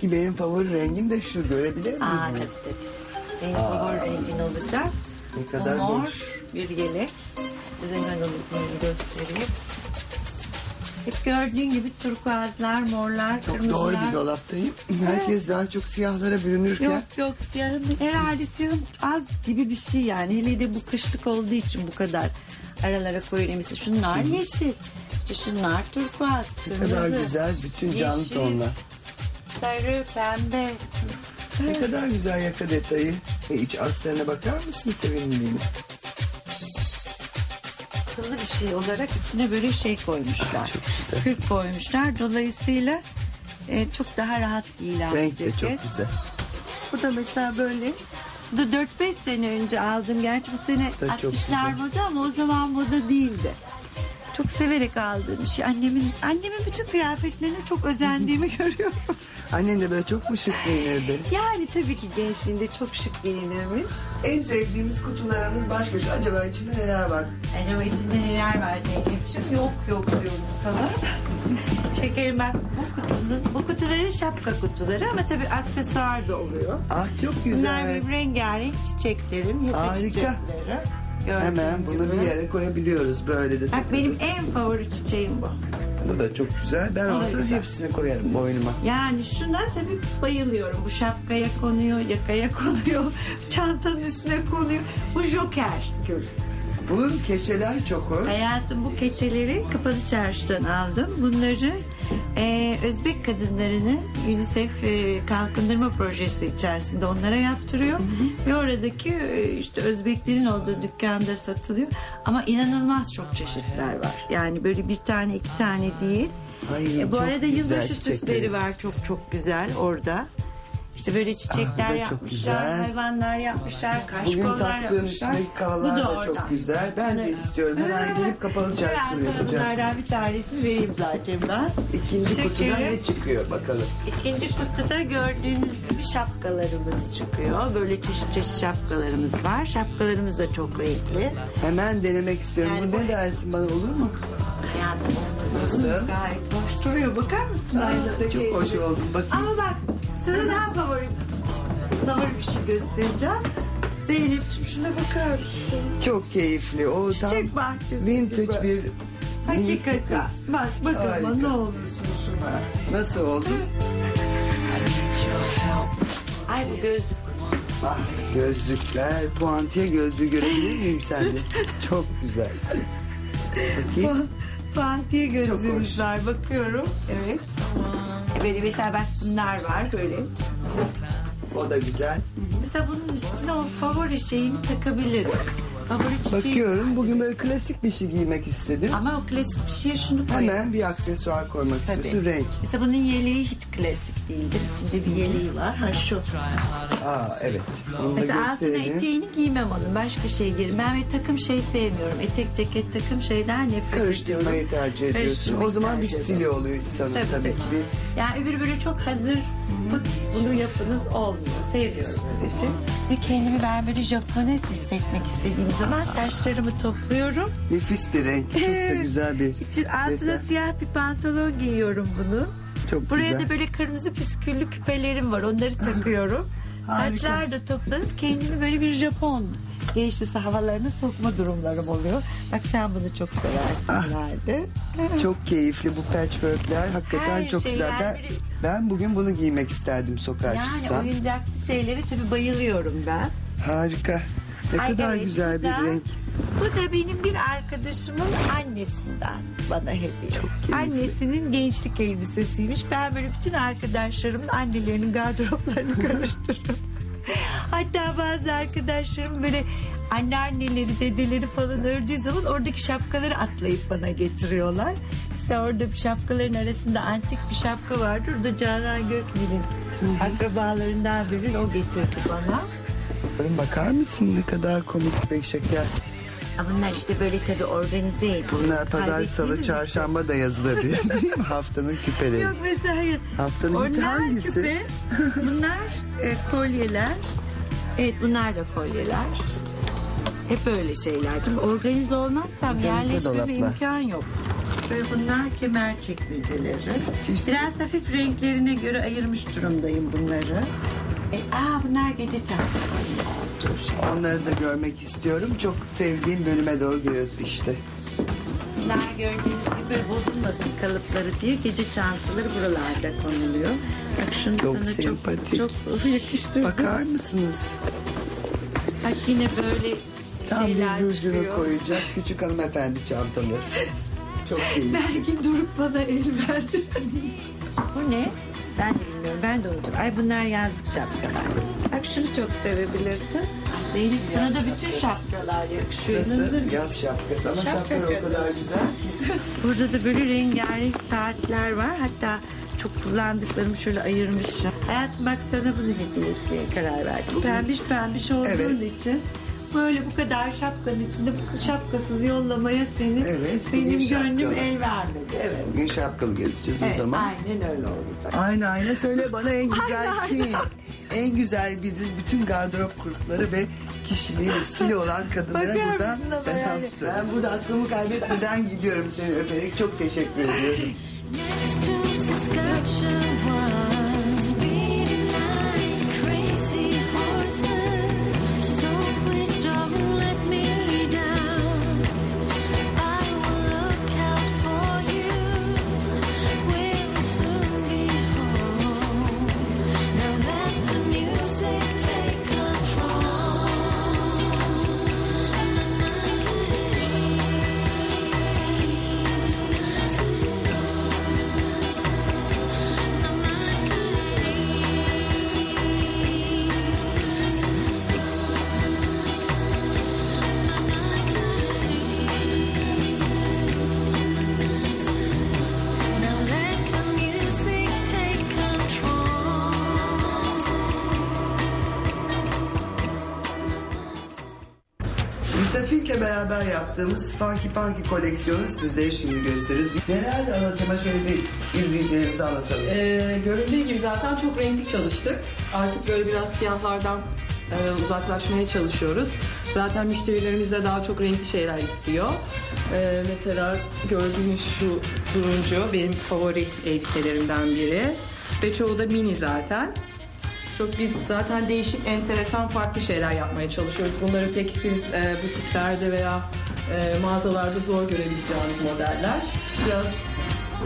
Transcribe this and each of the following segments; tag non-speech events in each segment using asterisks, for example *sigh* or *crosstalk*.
Ki benim favori rengim de şu görebilir miyim? Aa, tabii tabii. Benim favori rengin olacak. Ne kadar mor boş. bir yelek. Size ben onu göstereyim. Hep gördüğün gibi turkuazlar, morlar, Çok kırmızılar. doğru bir dolaptayım. Herkes daha çok siyahlara bürünürken Yok yok siyahın herhalde siyahın az gibi bir şey yani. Hele de bu kışlık olduğu için bu kadar aralara koyuyor. Mesela şunlar yeşil. İşte şunlar turkuaz. ne kadar kırmızı, güzel bütün canlı yeşil, tonlar. Sarı, pembe. Ne kadar güzel yaka detayı. Ve iç astarına bakar mısın sevimliliğine? akıllı bir şey olarak içine böyle şey koymuşlar. Çok güzel. Kürk koymuşlar. Dolayısıyla e, çok daha rahat giyilen bir Renk de ceket. çok güzel. Bu da mesela böyle. Bu da 4-5 sene önce aldım. Gerçi bu sene Da çok 60'lar güzel. moda ama o zaman moda değildi. Çok severek aldığım şey. Annemin annemin bütün kıyafetlerine çok özendiğimi *laughs* görüyorum. Annen de böyle çok mu şık giyinirdi? Yani tabii ki gençliğinde çok şık giyinirmiş. En sevdiğimiz kutularımız baş köşe. Acaba içinde neler var? Acaba içinde neler var Zeynep'ciğim? Yok yok diyorum sana. *laughs* Şekerim bak bu kutunun, bu kutuların şapka kutuları ama tabii aksesuar da oluyor. Ah çok Bunlar güzel. bir rengarenk çiçeklerim, yaka Harika. çiçekleri. Gördüğün Hemen bunu gibi. bir yere koyabiliyoruz. Böyle de Bak benim takarız. en favori çiçeğim bu. Bu da çok güzel. Ben da olsam güzel. hepsini koyarım boynuma. Yani şuna tabii bayılıyorum. Bu şapkaya konuyor, yakaya *laughs* konuyor, çantanın üstüne konuyor. Bu joker gül. Bu keçeler çok hoş. Hayatım bu keçeleri kapalı çarşıdan aldım. Bunları e, Özbek kadınlarını UNICEF e, kalkındırma projesi içerisinde onlara yaptırıyor. Ve oradaki e, işte Özbeklerin olduğu dükkanda satılıyor. Ama inanılmaz çok çeşitler var. Yani böyle bir tane iki tane değil. Ay, E, bu arada yılbaşı süsleri var çok çok güzel orada. İşte böyle Ah, bu çiçekler da çok yapmışlar, güzel. hayvanlar yapmışlar, Bugün kaşkollar yapmışlar. üstündeki kavalar Bu da, oradan. çok güzel. Ben de istiyorum. Hemen gelip kapalı Ben çarşı sana yapacağım. bunlardan bir tanesini vereyim zaten ben. İkinci kutudan ne çıkıyor bakalım. İkinci kutuda gördüğünüz gibi şapkalarımız çıkıyor. Böyle çeşit çeşit şapkalarımız var. Şapkalarımız da çok renkli. Hemen denemek istiyorum. Yani bu ne bu- dersin bana olur mu? Hayatım Nasıl? gayet hoş duruyor. Bakar mısın? Aynadaki? çok hoş oldu. Bakayım. Ama bak sana daha favori, favori bir şey göstereceğim. Zeynep'ciğim şuna bakar mısın? Çok keyifli. O tam Çiçek bahçesi vintage gibi. bir minik bir Hakikaten. Bak bakın Harika. ne olursun şuna. Nasıl oldu? Ay bu gözlük. Ah, gözlükler. Puantiye gözlüğü görebilir miyim sende? *laughs* Çok güzel. Bakayım. Çok gözlüğümüz var. Bakıyorum. Evet. Böyle mesela bak bunlar var böyle. O da güzel. Mesela bunun üstüne o favori şeyimi takabilirim. Favori çiçeği. Bakıyorum bugün böyle klasik bir şey giymek istedim. Ama o klasik bir şeye şunu koy. Hemen bir aksesuar koymak Tabii. istiyorsun. Renk. Mesela bunun yeleği hiç klasik değildir. İçinde bir yeleği var. Ha şu. Aa evet. Da Mesela altına gösterelim. eteğini giymem onun. Başka şey giyerim. Ben bir takım şey sevmiyorum. Etek, ceket, takım şeyler nefret ediyorum. Karıştırmayı tercih ediyorsun. Karıştırmayı O zaman bir tercih stili oluyor insanın Tabii, tabii, tabii. ki. Bir Yani öbürü böyle çok hazır pıt bunu yapınız olmuyor. Sevmiyorum öyle şey. Ve kendimi ben böyle Japones hissetmek istediğim zaman saçlarımı topluyorum. nefis bir renk. Çok da güzel bir İçin altına desen. siyah bir pantolon giyiyorum bunu. Çok Buraya güzel. da böyle kırmızı püsküllü küpelerim var. Onları *laughs* takıyorum. Saçlar da toplanıp kendimi böyle bir Japon gençlisi havalarına sokma durumlarım oluyor. Bak sen bunu çok seversin Ah. herhalde. *laughs* Çok keyifli bu patchworkler. Hakikaten Her çok şey güzel. yani Ben, böyle- ben bugün bunu giymek isterdim sokağa Yani çıksam. oyuncaklı şeylere tabii bayılıyorum ben. Harika. Ne Ay kadar evet, güzel bir renk. Bu da benim bir arkadaşımın annesinden bana hediye. Annesinin gençlik elbisesiymiş. Ben böyle bütün arkadaşlarımın annelerinin gardroplarını *laughs* karıştırırım. Hatta bazı arkadaşlarım böyle anneanneleri, dedeleri falan ördüğü zaman oradaki şapkaları atlayıp bana getiriyorlar. Mesela orada bir şapkaların arasında antik bir şapka vardı. Orada Canan Göknil'in akrabalarından birinin o getirdi bana. Bakar mısın ne kadar komik bir şeker. Ha, Bunlar işte böyle tabii organize edildi. Bunlar pazar, salı, çarşamba da yazılabilir *laughs* değil mi? Haftanın küpeleri. Yok mesela hayır. Haftanın hiti Onlar hangisi? küpe, *laughs* bunlar e, kolyeler. Evet bunlar da kolyeler. Hep öyle şeyler. Mi? Organize olmazsam Organize yerleşme bir dolaplar. imkan yok. Ve bunlar kemer çekmeceleri. Biraz hafif renklerine göre ayırmış durumdayım bunları. E, aa bunlar gece çantaları. Onları da görmek istiyorum. Çok sevdiğim bölüme doğru giriyoruz işte. Bunlar gördüğünüz gibi bozulmasın kalıpları diye gece çantaları buralarda konuluyor. Bak şunu Çok sana sempatik. çok, çok yakıştırdım. Bakar mısınız? Bak yine böyle Tam şeyler bir rujunu çıkıyor. koyacak küçük hanımefendi çantaları. Çok keyifli. *laughs* Belki durup bana el verdi. Bu ne? Ben de bilmiyorum. Ben de unuttum. Ay bunlar yazlık şapkalar. Bak şunu çok sevebilirsin. Zeynep sana da bütün şapkalar yakışıyor. İnanılır yaz şapkası ama Şapka şapkalar o kadar güzel. *laughs* Burada da böyle rengarenk saatler var. Hatta çok kullandıklarım şöyle ayırmışım. Hayatım bak sana bunu hediye etmeye karar verdim. Pembiş pembiş olduğun Evet. için böyle bu kadar şapkanın içinde bu şapkasız yollamaya senin Evet, benim gönlüm şapkalı. el vermedi. Evet. Bugün şapkalı gezeceğiz o Evet, zaman. aynen öyle olacak. Aynen aynen söyle bana en *laughs* güzel kim? En güzel biziz bütün gardırop grupları ve kişiliği ve stili olan kadınlara Bakar buradan mısın ama selam yani? söyle. Ben burada aklımı kaybetmeden gidiyorum seni öperek. Çok teşekkür ediyorum. *laughs* Müttafik'le beraber yaptığımız Funky Punky koleksiyonu sizlere şimdi gösteririz. Neler de anlatıma şöyle bir izleyicilerimize anlatalım. Ee, göründüğü gibi zaten çok renkli çalıştık. Artık böyle biraz siyahlardan e, uzaklaşmaya çalışıyoruz. Zaten müşterilerimiz de daha çok renkli şeyler istiyor. Ee, mesela gördüğünüz şu turuncu benim favori elbiselerimden biri. Ve çoğu da mini zaten. Çok biz zaten değişik, enteresan, farklı şeyler yapmaya çalışıyoruz. Bunları pek siz e, butiklerde veya e, mağazalarda zor görebileceğiniz modeller. Biraz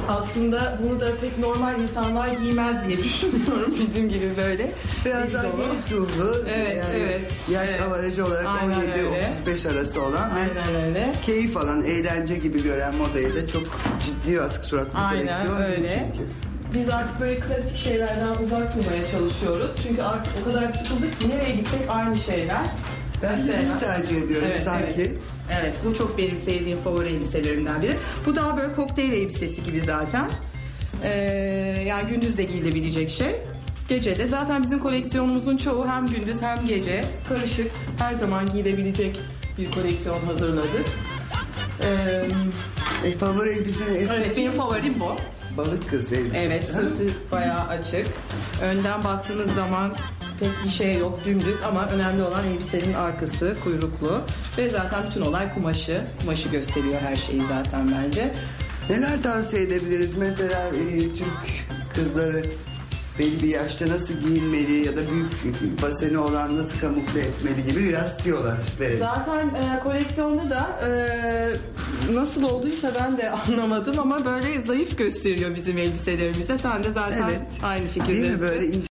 aslında bunu da pek normal insanlar giymez diye *laughs* düşünüyorum bizim gibi böyle. Biraz daha genç ruhlu, Evet, yani evet, yaş evet. avarajı olarak Aynen öyle. 17-35 arası olan ve Aynen öyle. keyif alan, eğlence gibi gören modayı da çok ciddi ve asık suratlı Aynen öyle. çünkü. Biz artık böyle klasik şeylerden uzak durmaya çalışıyoruz. Çünkü artık o kadar sıkıldık ki nereye gitsek aynı şeyler. Ben Mesela- bunu tercih ediyorum Evet, sanki. Evet. evet, bu çok benim sevdiğim favori elbiselerimden biri. Bu daha böyle kokteyl elbisesi gibi zaten. Ee, yani gündüz de giyilebilecek şey. Gece de zaten bizim koleksiyonumuzun çoğu hem gündüz hem gece karışık her zaman giyilebilecek bir koleksiyon hazırladık. Ee, E, favori elbisenin eski evet benim favorim bu. Balık kız elbisesi. Evet sırtı bayağı açık. Önden baktığınız zaman pek bir şey yok dümdüz ama önemli olan elbisenin arkası kuyruklu. Ve zaten bütün olay kumaşı. Kumaşı gösteriyor her şeyi zaten bence. Neler tavsiye edebiliriz? Mesela e, Türk kızları belli bir yaşta nasıl giyinmeli ya da büyük baseni olan nasıl kamufle etmeli gibi biraz tiyolar verelim. Zaten e, koleksiyonda da e, nasıl olduysa ben de *laughs* anlamadım ama böyle zayıf gösteriyor bizim elbiselerimizde. Sen de zaten Evet. aynı Değil fikirdesin. mi böyle ince